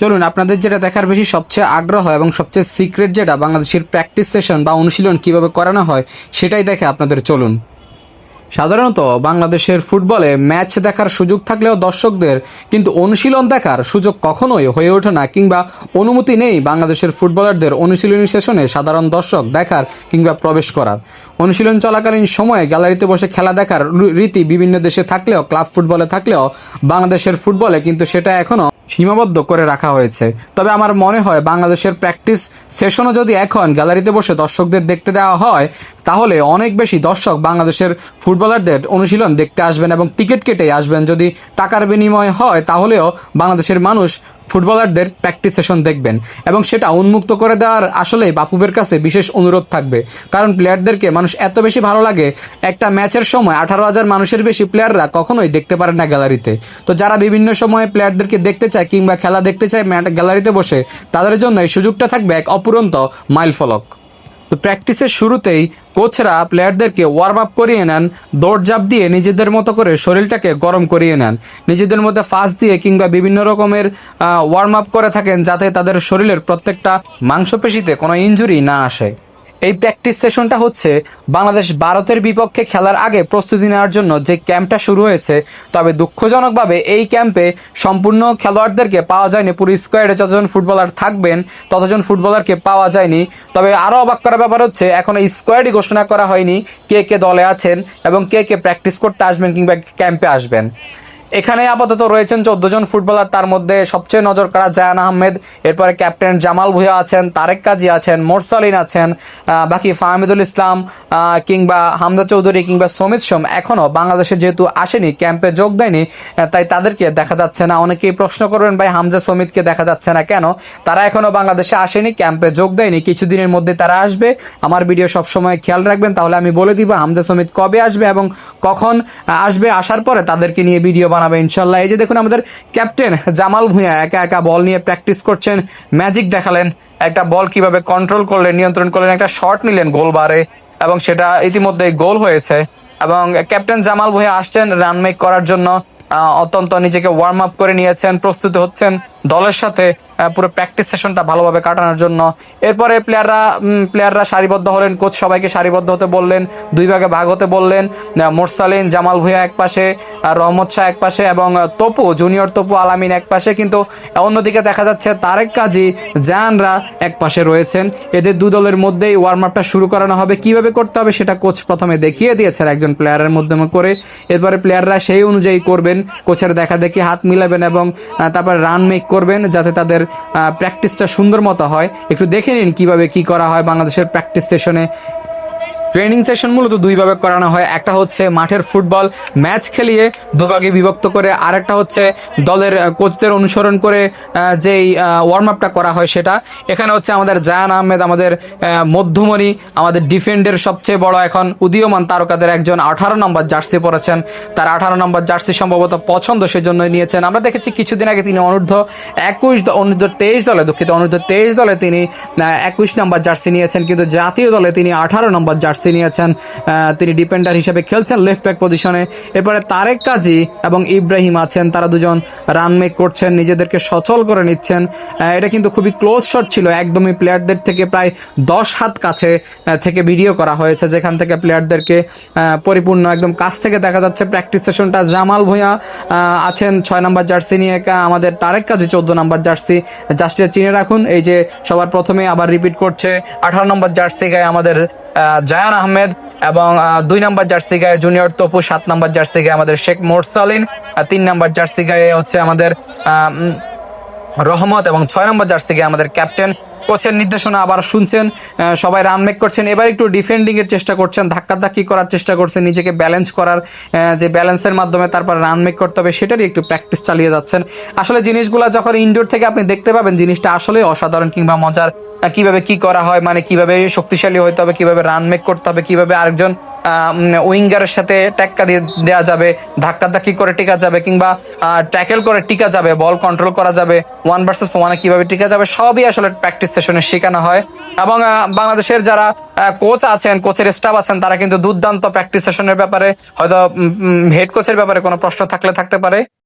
চলুন, আপনাদের যেটা দেখার বেশি সবচেয়ে আগ্রহ এবং সবচেয়ে সিক্রেট যেটা বাংলাদেশের প্র্যাকটিস সেশন বা অনুশীলন কীভাবে করানো হয়, সেটাই দেখে আপনাদের চলুন। সাধারণত বাংলাদেশের ফুটবলে ম্যাচ দেখার সুযোগ থাকলেও দর্শকদের কিন্তু অনুশীলন দেখার সুযোগ কখনোই হয়ে ওঠে না কিংবা অনুমতি নেই বাংলাদেশের ফুটবলারদের অনুশীলনী সেশনে সাধারণ দর্শক দেখার কিংবা প্রবেশ করার। অনুশীলন চলাকালীন সময়ে গ্যালারিতে বসে খেলা দেখার রীতি বিভিন্ন দেশে থাকলেও ক্লাব ফুটবলে থাকলেও বাংলাদেশের ফুটবলে কিন্তু সেটা এখনও সীমাবদ্ধ করে রাখা হয়েছে। তবে আমার মনে হয় বাংলাদেশের প্র্যাকটিস সেশনও যদি এখন গ্যালারিতে বসে দর্শকদের দেখতে দেওয়া হয়, তাহলে অনেক বেশি দর্শক বাংলাদেশের ফুটবলারদের অনুশীলন দেখতে আসবেন এবং টিকিট কেটে আসবেন। যদি টাকার বিনিময় হয়, তাহলেও বাংলাদেশের মানুষ ফুটবলারদের প্র্যাকটিস সেশন দেখবেন এবং সেটা উন্মুক্ত করে দেওয়ার আসলে বাপুবের কাছে বিশেষ অনুরোধ থাকবে। কারণ প্লেয়ারদেরকে মানুষ এত বেশি ভালো লাগে, একটা ম্যাচের সময় আঠারো হাজার মানুষের বেশি প্লেয়াররা কখনোই দেখতে পারে না গ্যালারিতে তো যারা বিভিন্ন সময়ে প্লেয়ারদেরকে দেখতে চায় কিংবা খেলা দেখতে চায় ম্যাট গ্যালারিতে বসে, তাদের জন্য এই সুযোগটা থাকবে এক অপুরন্ত মাইল ফলক। তো প্র্যাকটিসের শুরুতেই কোচরা প্লেয়ারদেরকে ওয়ার্ম আপ করিয়ে নেন দৌড়ঝাঁপ দিয়ে নিজেদের মতো করে শরীরটাকে গরম করিয়ে নেন। নিজেদের মধ্যে ফাঁস দিয়ে কিংবা বিভিন্ন রকমের ওয়ার্ম আপ করে থাকেন যাতে তাদের শরীরের প্রত্যেকটা মাংসপেশিতে কোনো ইঞ্জুরি না আসে। এই প্র্যাকটিস সেশনটা হচ্ছে বাংলাদেশ ভারতের বিপক্ষে খেলার আগে প্রস্তুতি নেওয়ার জন্য যে ক্যাম্পটা শুরু হয়েছে, তবে দুঃখজনকভাবে এই ক্যাম্পে সম্পূর্ণ খেলোয়াড়দেরকে পাওয়া যায়নি। পুরো স্কোয়াডে যতজন ফুটবলার থাকবেন, ততজন ফুটবলারকে পাওয়া যায়নি। তবে আরও অবাক করার ব্যাপার হচ্ছে এখনও স্কোয়াডই ঘোষণা করা হয়নি কে কে দলে আছেন এবং কে কে প্র্যাকটিস করতে আসবেন কিংবা ক্যাম্পে আসবেন। এখানে আপাতত রয়েছেন চোদ্দ জন ফুটবলার। তার মধ্যে সবচেয়ে নজর কাড়া জায়ান আহমেদ, এরপরে ক্যাপ্টেন জামাল ভুয়া আছেন, তারেক কাজী আছেন, মোরসালিন আছেন বাকি ফাহমিদুল ইসলাম কিংবা হামদা চৌধুরী কিংবা সমিত সোম এখনও বাংলাদেশে যেহেতু আসেনি, ক্যাম্পে যোগ দেয়নি তাই তাদেরকে দেখা যাচ্ছে না। অনেকেই প্রশ্ন করবেন, ভাই, হামজা সমিতকে দেখা যাচ্ছে না কেন? তারা এখনও বাংলাদেশে আসেনি, ক্যাম্পে যোগ দেয়নি। কিছুদিনের মধ্যে তারা আসবে। আমার ভিডিও সবসময় খেয়াল রাখবেন। তাহলে আমি বলে দিব হামজা সমিত কবে আসবে এবং কখন আসবে, আসার পরে তাদেরকে নিয়ে ভিডিও বানাবে ইনশাল্লাহ। এই যে দেখুন আমাদের ক্যাপ্টেন জামাল ভুঁইয়া, একা একা বল নিয়ে প্র্যাকটিস করছেন। ম্যাজিক দেখালেন, একটা বল কীভাবে কন্ট্রোল করলেন, নিয়ন্ত্রণ করলেন, একটা শট নিলেন গোল বারে, এবং সেটা ইতিমধ্যেই গোল হয়েছে। এবং ক্যাপ্টেন জামাল ভুঁইয়া আসছেন রান মেক করার জন্য। অত্যন্ত নিজেকে ওয়ার্ম আপ করে নিয়েছেন, প্রস্তুত হচ্ছেন। দলের সাথে পুরো প্র্যাকটিস সেশনটা ভালোভাবে কাটানোর জন্য। এরপরে প্লেয়াররা প্লেয়াররা সারিবদ্ধ হলেন কোচ সবাইকে সারিবদ্ধ হতে বললেন, দুই ভাগে ভাগ হতে বললেন মোরসালিন, জামাল ভুঁইয়া এক পাশে রহমত শাহ এক পাশে এবং তপু জুনিয়র তপু, আলামিন এক পাশে। কিন্তু অন্যদিকে দেখা যাচ্ছে তারেক কাজী জায়ানরা এক পাশে রয়েছেন। এদের দু দলের মধ্যেই ওয়ার্ম আপটা শুরু করানো হবে। কীভাবে করতে হবে সেটা কোচ প্রথমে দেখিয়ে দিয়েছেন একজন প্লেয়ারের মাধ্যমে করে। এরপরে প্লেয়াররা সেই অনুযায়ী করবেন। কোচের দেখা দেখি হাত মিলাবেন এবং তারপর রান মেক করবেন যাতে তাদের প্র্যাকটিসটা সুন্দর মতো হয়। একটু দেখে নিন কীভাবে কি করা হয় বাংলাদেশের প্র্যাকটিস সেশনে ট্রেনিং সেশন মূলত দুইভাবে করানো হয়। একটা হচ্ছে মাঠের ফুটবল ম্যাচ খেলিয়ে দুভাগে বিভক্ত করে আর একটা হচ্ছে দলের কোচদের অনুসরণ করে যেই ওয়ার্ম আপটা করা হয় সেটা। এখানে হচ্ছে আমাদের জায়ান আহমেদ, আমাদের মধ্যমণি, আমাদের ডিফেন্ডের সবচেয়ে বড় এখন উদীয়মান তারকাদের একজন আঠারো নম্বর জার্সি পরেছেন। তার আঠারো নম্বর জার্সি সম্ভবত পছন্দ সেজন্য নিয়েছেন। আমরা দেখেছি কিছুদিন আগে তিনি অনূর্ধ্ব একুশ অনূর্ধ্ব তেইশ দলে দুঃখিত, অনূর্ধ্ব তেইশ দলে তিনি একুশ নম্বর জার্সি নিয়েছেন। কিন্তু জাতীয় দলে তিনি আঠারো নম্বর জার্সি নিয়েছেন আহ, তিনি ডিপেন্ডার হিসেবে খেলছেন লেফট ব্যাক পজিশনে এরপরে তারেক কাজী এবং ইব্রাহিম আছেন তারা দুজন রান মেক করছেন নিজেদেরকে সচল করে নিচ্ছেন। এটা কিন্তু খুবই ক্লোজ শট ছিল একদমই প্লেয়ারদের থেকে প্রায় দশ হাত কাছে থেকে ভিডিও করা হয়েছে যেখান থেকে প্লেয়ারদেরকে পরিপূর্ণ একদম কাছ থেকে দেখা যাচ্ছে। প্র্যাকটিস সেশনটা জামাল ভূঁইয়া আছেন ছয় নম্বর জার্সি নিয়ে আমাদের তারেক কাজী চোদ্দ নম্বর জার্সি জাস্টে চিনে রাখুন এই যে সবার প্রথমে আবার রিপিট করছে আঠারো নম্বর জার্সি গায়ে আমাদের জায়ান আহমেদ এবং দুই নম্বর জার্সি গায়ে জুনিয়র তপু, সাত নম্বর জার্সি গায়ে আমাদের শেখ মোরসালিন তিন নম্বর জার্সি গায়ে হচ্ছে আমাদের রহমত এবং ছয় নম্বর জার্সি গায়ে আমাদের ক্যাপ্টেন। কোচের নির্দেশনা আবার শুনছেন সবাই রান মেক করছেন। এবার একটু ডিফেন্ডিং এর চেষ্টা করছেন, ধাক্কাধাক্কি করার চেষ্টা করছেন, নিজেকে ব্যালেন্স করার যে ব্যালেন্সের মাধ্যমে তারপর রান মেক করতে হবে, সেটারই একটু প্র্যাকটিস চালিয়ে যাচ্ছেন। আসলে জিনিসগুলো যখন ইনডোর থেকে আপনি দেখতে পাবেন, জিনিসটা আসলে অসাধারণ কিংবা মজার। কীভাবে কি করা হয় মানে কীভাবে শক্তিশালী হতে হবে, কীভাবে রান মেক করতে হবে, কীভাবে আরেকজন উইঙ্গারের সাথে ট্যাক্কা দিয়ে দেওয়া যাবে ধাক্কা ধাক্কি করে টিকা যাবে, কিংবা ট্যাকেল করে টিকা যাবে বল কন্ট্রোল করা যাবে ওয়ান ভার্সেস ওয়ানে কীভাবে টিকা যাবে, সবই আসলে প্র্যাকটিস সেশনে শেখানো হয়। এবং বাংলাদেশের যারা কোচ আছেন কোচের স্টাফ আছেন, তারা কিন্তু দুর্দান্ত প্র্যাকটিস সেশনের ব্যাপারে, হয়তো হেড কোচের ব্যাপারে কোনো প্রশ্ন থাকলে থাকতে পারে।